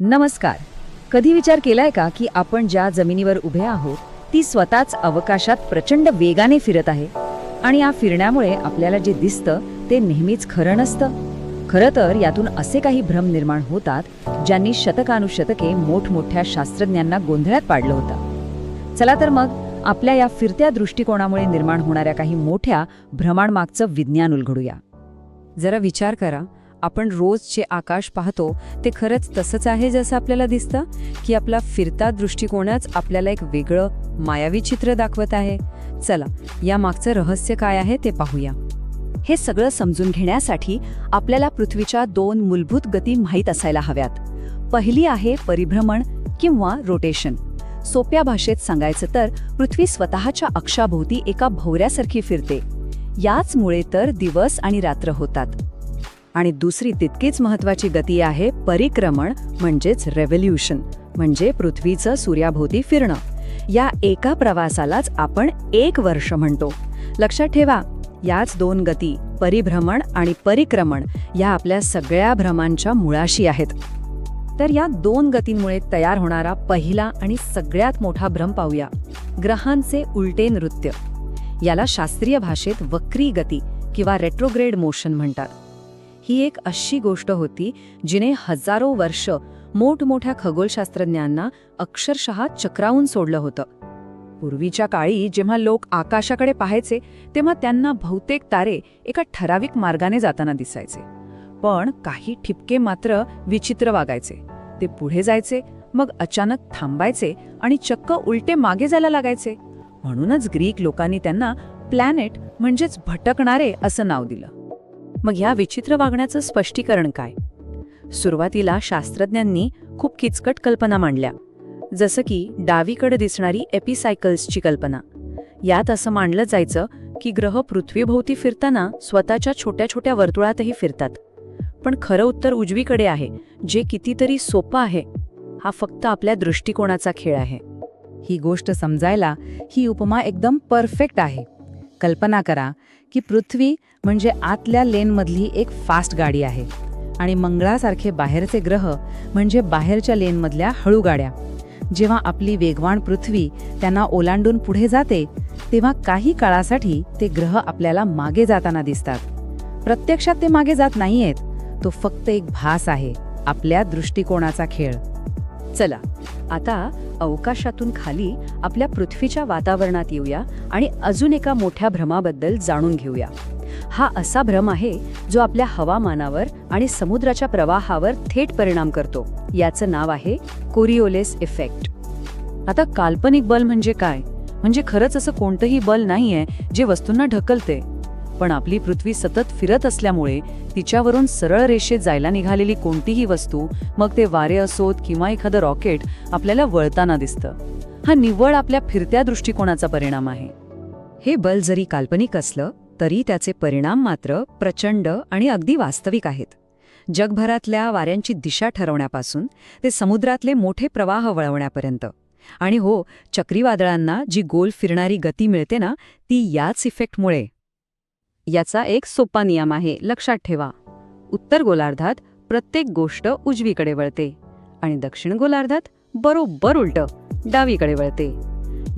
नमस्कार. कधी विचार केलाय का की आपण ज्या जमिनीवर उभे आहोत ती स्वतःच अवकाशात प्रचंड वेगाने फिरत आहे? आणि या फिरण्यामुळे आपल्याला जे दिसतं ते नेहमीच खरं नसतं? खरं तर यातून असे काही भ्रम निर्माण होतात ज्यांनी शतकानुशतके मोठमोठ्या शास्त्रज्ञांना गोंधळात पाडलं होतं. चला तर मग आपल्या या फिरत्या दृष्टिकोनामुळे निर्माण होणाऱ्या काही मोठ्या भ्रमांमागचं विज्ञान उलगडूया. जरा विचार करा आपण रोज जे आकाश पाहतो ते खरंच तसंच आहे जसं आपल्याला दिसतं? की आपला फिरता दृष्टिकोनच आपल्याला एक वेगळं मायावी चित्र दाखवत आहे? चला या मागचं रहस्य काय आहे ते पाहूया. हे सगळं समजून घेण्यासाठी आपल्याला पृथ्वीच्या दोन मूलभूत गती माहीत असायला हव्यात. पहिली आहे परिभ्रमण किंवा रोटेशन. सोप्या भाषेत सांगायचं तर पृथ्वी स्वतःच्या अक्षाभोवती एका भोवऱ्यासारखी फिरते. याचमुळे तर दिवस आणि रात्र होतात. आणि दुसरी तितकीच महत्वाची गती आहे परिक्रमण म्हणजेच रेव्होल्युशन म्हणजे पृथ्वीचं सूर्याभोवती फिरणं. या एका प्रवासालाच आपण एक वर्ष म्हणतो. लक्षात ठेवा याच दोन गती परिभ्रमण आणि परिक्रमण या आपल्या सगळ्या भ्रमांच्या मुळाशी आहेत. तर या दोन गतींमुळे तयार होणारा पहिला आणि सगळ्यात मोठा भ्रम पाहूया. ग्रहांचे उलटे नृत्य. याला शास्त्रीय भाषेत वक्री गती किंवा रेट्रोग्रेड मोशन म्हणतात. ही एक अशी गोष्ट होती जिने हजारो वर्ष मोठमोठ्या खगोलशास्त्रज्ञांना अक्षरशः चक्रावून सोडलं होतं. पूर्वीच्या काळी जेव्हा लोक आकाशाकडे पाहायचे तेव्हा त्यांना बहुतेक तारे एका ठराविक मार्गाने जाताना दिसायचे. पण काही ठिपके मात्र विचित्र वागायचे. ते पुढे जायचे मग अचानक थांबायचे आणि चक्क उलटे मागे जायला लागायचे. म्हणूनच ग्रीक लोकांनी त्यांना प्लॅनेट म्हणजेच भटकणारे असं नाव दिलं. मग ह्या विचित्र वागण्याचं स्पष्टीकरण काय? सुरुवातीला शास्त्रज्ञांनी खूप किचकट कल्पना मांडल्या. जसं की डावीकडे दिसणारी एपिसायकल्सची कल्पना. यात असं मांडलं जायचं की ग्रह पृथ्वीभोवती फिरताना स्वतःच्या छोट्या छोट्या वर्तुळातही फिरतात. पण खरं उत्तर उजवीकडे आहे जे कितीतरी सोपं आहे. हा फक्त आपल्या दृष्टिकोनाचा खेळ आहे. ही गोष्ट समजायला ही उपमा एकदम परफेक्ट आहे. कल्पना करा की पृथ्वी म्हणजे आतल्या लेनमधली एक फास्ट गाडी आहे आणि मंगळासारखे बाहेरचे ग्रह म्हणजे बाहेरच्या लेनमधल्या हळू गाड्या जेव्हा आपली वेगवान पृथ्वी त्यांना ओलांडून पुढे जाते तेव्हा काही काळासाठी ते ग्रह आपल्याला मागे जाताना दिसतात. प्रत्यक्षात ते मागे जात नाहीयेत तो फक्त एक भास आहे आपल्या दृष्टिकोनाचा खेळ. चला आता अवकाशातून खाली आपल्या पृथ्वीच्या वातावरणात येऊया आणि अजून एका मोठ्या भ्रमाबद्दल जाणून घेऊया. हा असा भ्रम आहे जो आपल्या हवामानावर आणि समुद्राच्या प्रवाहावर थेट परिणाम करतो. याचं नाव आहे कोरिओलेस इफेक्ट. आता काल्पनिक बल म्हणजे काय? म्हणजे खरंच असं कोणतंही बल नाहीये जे वस्तूंना ढकलते. पण आपली पृथ्वी सतत फिरत असल्यामुळे तिच्यावरून सरळ रेषेत जायला निघालेली कोणतीही वस्तू मग ते वारे असोत किंवा एखादं रॉकेट आपल्याला वळताना दिसतं. हा निव्वळ आपल्या फिरत्या दृष्टिकोनाचा परिणाम आहे. हे बल जरी काल्पनिक असलं तरी त्याचे परिणाम मात्र प्रचंड आणि अगदी वास्तविक आहेत. जगभरातल्या वाऱ्यांची दिशा ठरवण्यापासून ते समुद्रातले मोठे प्रवाह वळवण्यापर्यंत. आणि हो चक्रीवादळांना जी गोल फिरणारी गती मिळते ना ती याच इफेक्टमुळे याचा एक सोपा नियम आहे लक्षात ठेवा. उत्तर गोलार्धात प्रत्येक गोष्ट उजवीकडे वळते आणि दक्षिण गोलार्धात बरोबर उलटं डावीकडे वळते.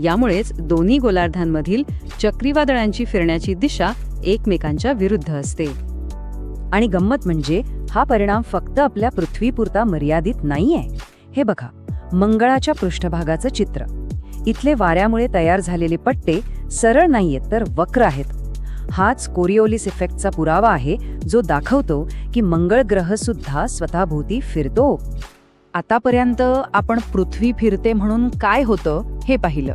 यामुळेच दोन्ही गोलार्धांमधील चक्रीवादळांची फिरण्याची दिशा एकमेकांच्या विरुद्ध असते. आणि गंमत म्हणजे हा परिणाम फक्त आपल्या पृथ्वीपुरता मर्यादित नाहीये. हे बघा मंगळाच्या पृष्ठभागाचं चित्र. इथले वाऱ्यामुळे तयार झालेले पट्टे सरळ नाहीयेत तर वक्र आहेत. हाच कोरिओलिस इफेक्टचा पुरावा आहे जो दाखवतो की मंगळ ग्रह सुद्धा स्वतःभोवती फिरतो. आतापर्यंत आपण पृथ्वी फिरते म्हणून काय होतं हे पाहिलं.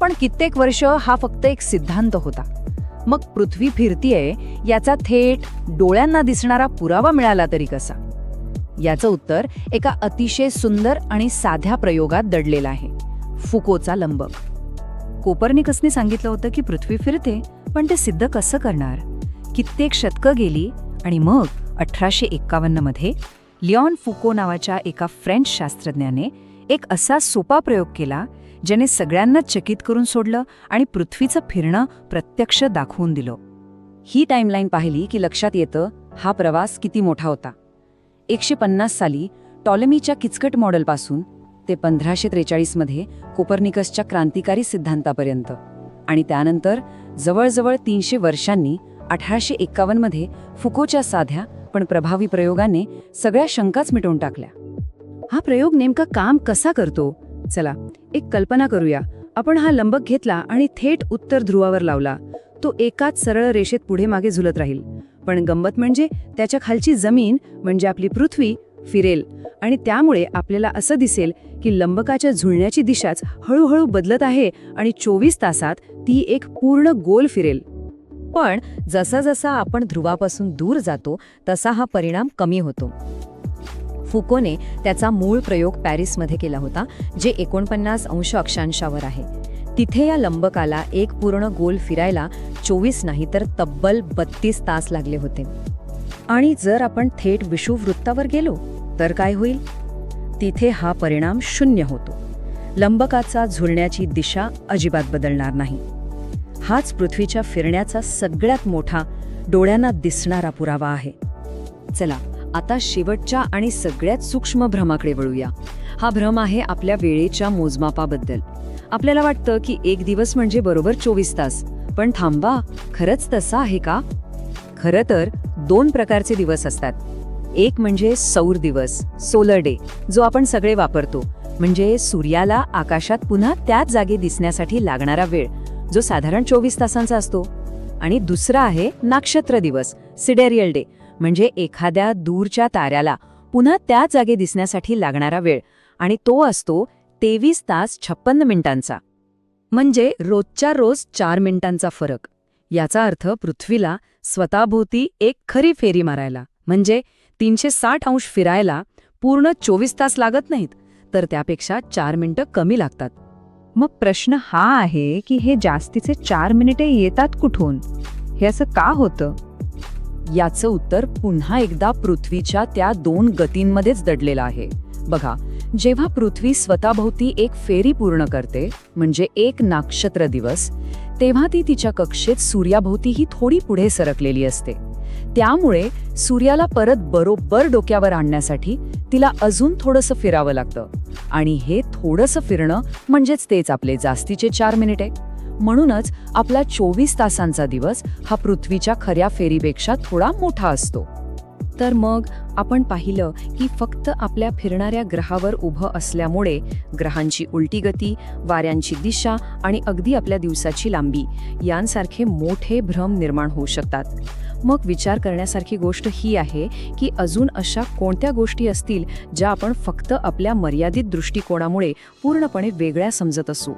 पण कित्येक वर्ष हा फक्त एक सिद्धांत होता. मग पृथ्वी फिरतीये याचा थेट डोळ्यांना दिसणारा पुरावा मिळाला तरी कसा? याचं उत्तर एका अतिशय सुंदर आणि साध्या प्रयोगात दडलेलं आहे. फुकोचा लंबक कोपर्निकसने सांगितलं होतं की पृथ्वी फिरते. पण ते सिद्ध कसं करणार? कित्येक शतकं गेली आणि मग अठराशे एक्कावन्नमध्ये लिऑन फुको नावाच्या एका फ्रेंच शास्त्रज्ञाने एक असा सोपा प्रयोग केला ज्याने सगळ्यांना चकित करून सोडलं आणि पृथ्वीचं फिरणं प्रत्यक्ष दाखवून दिलं. ही टाईमलाईन पाहिली की लक्षात येतं हा प्रवास किती मोठा होता. एकशे पन्नास साली टॉलेमीच्या किचकट मॉडेलपासून ते पंधराशे त्रेचाळीसमध्ये कोपर्निकसच्या क्रांतिकारी सिद्धांतापर्यंत आणि त्यानंतर जवळजवळ तीनशे वर्षांनी अठराशे एक्कावन्नमध्ये फुकोच्या साध्या पण प्रभावी प्रयोगाने सगळ्या शंकाच मिटवून टाकल्या. हा प्रयोग नेमका काम कसा करतो? चला एक कल्पना करूया. आपण हा लंबक घेतला आणि थेट उत्तर ध्रुवावर लावला. तो एकाच सरळ रेषेत पुढे मागे झुलत राहील. पण गंमत म्हणजे त्याच्या खालची जमीन म्हणजे आपली पृथ्वी फिरेल. आणि त्यामुळे आपल्याला असं दिसेल की लंबकाच्या झुळण्याची दिशाच हळूहळू बदलत आहे आणि चोवीस तासात ती एक पूर्ण गोल फिरेल. पण जसा जसा आपण ध्रुवापासून दूर जातो तसा हा परिणाम कमी होतो. फुकोने त्याचा मूळ प्रयोग पॅरिसमध्ये केला होता जे एकोणपन्नास अंश अक्षांशावर आहे. तिथे या लंबकाला एक पूर्ण गोल फिरायला चोवीस नाही तर तब्बल बत्तीस तास लागले होते. आणि जर आपण थेट विषुववृत्तावर गेलो तर काय होईल? तिथे हा परिणाम शून्य होतो. लंबकाचा झुलण्याची दिशा अजिबात बदलणार नाही. हाच पृथ्वीच्या फिरण्याचा सगळ्यात मोठा डोळ्यांना दिसणारा पुरावा आहे. चला आता शेवटच्या आणि सगळ्यात सूक्ष्म भ्रमाकडे वळूया. हा भ्रम आहे आपल्या वेळेच्या मोजमापाबद्दल. आपल्याला वाटतं की एक दिवस म्हणजे बरोबर चोवीस तास. पण थांबा खरंच तसा आहे का? खरं तर दोन प्रकारचे दिवस असतात. एक म्हणजे सौर दिवस सोलर डे जो आपण सगळे वापरतो. म्हणजे सूर्याला आकाशात पुन्हा त्याच जागी दिसण्यासाठी लागणारा वेळ जो साधारण चोवीस तासांचा असतो. आणि दुसरा आहे नक्षत्र दिवस सिडेरियल डे म्हणजे एखाद्या दूरच्या ताऱ्याला पुन्हा त्याच जागी दिसण्यासाठी लागणारा वेळ आणि तो असतो तेवीस तास छप्पन्न मिनिटांचा. म्हणजे रोजच्या रोज चार मिनिटांचा फरक. याचा अर्थ पृथ्वीला स्वतःभोवती एक खरी फेरी मारायला म्हणजे तीनशे साठ अंश फिरायला पूर्ण चोवीस तास लागत नाहीत तर त्यापेक्षा चार मिनिटं कमी लागतात. मग प्रश्न हा आहे की हे जास्तीचे चार मिनिटे येतात कुठून? हे असं का होतं? याचं उत्तर पुन्हा एकदा पृथ्वीच्या त्या दोन गतींमध्येच दडलेलं आहे. बघा जेव्हा पृथ्वी स्वतःभोवती एक फेरी पूर्ण करते म्हणजे एक नक्षत्र दिवस तेव्हा ती तिच्या कक्षेत सूर्याभोवतीही थोडी पुढे सरकलेली असते. त्यामुळे सूर्याला परत बरोबर डोक्यावर आणण्यासाठी तिला अजून थोडंसं फिरावं लागतं. आणि हे थोडंसं फिरणं म्हणजेच तेच आपले जास्तीचे चार मिनिटे. म्हणूनच आपला चोवीस तासांचा दिवस हा पृथ्वीच्या खऱ्या फेरीपेक्षा थोडा मोठा असतो. तर मग आपण पाहिलं की फक्त आपल्या फिरणाऱ्या ग्रहावर उभं असल्यामुळे ग्रहांची उलटी गती वाऱ्यांची दिशा आणि अगदी आपल्या दिवसाची लांबी यांसारखे मोठे भ्रम निर्माण होऊ शकतात. मग विचार करण्यासारखी गोष्ट ही आहे की अजून अशा कोणत्या गोष्टी असतील ज्या आपण फक्त आपल्या मर्यादित दृष्टिकोनामुळे पूर्णपणे वेगळ्या समजत असू.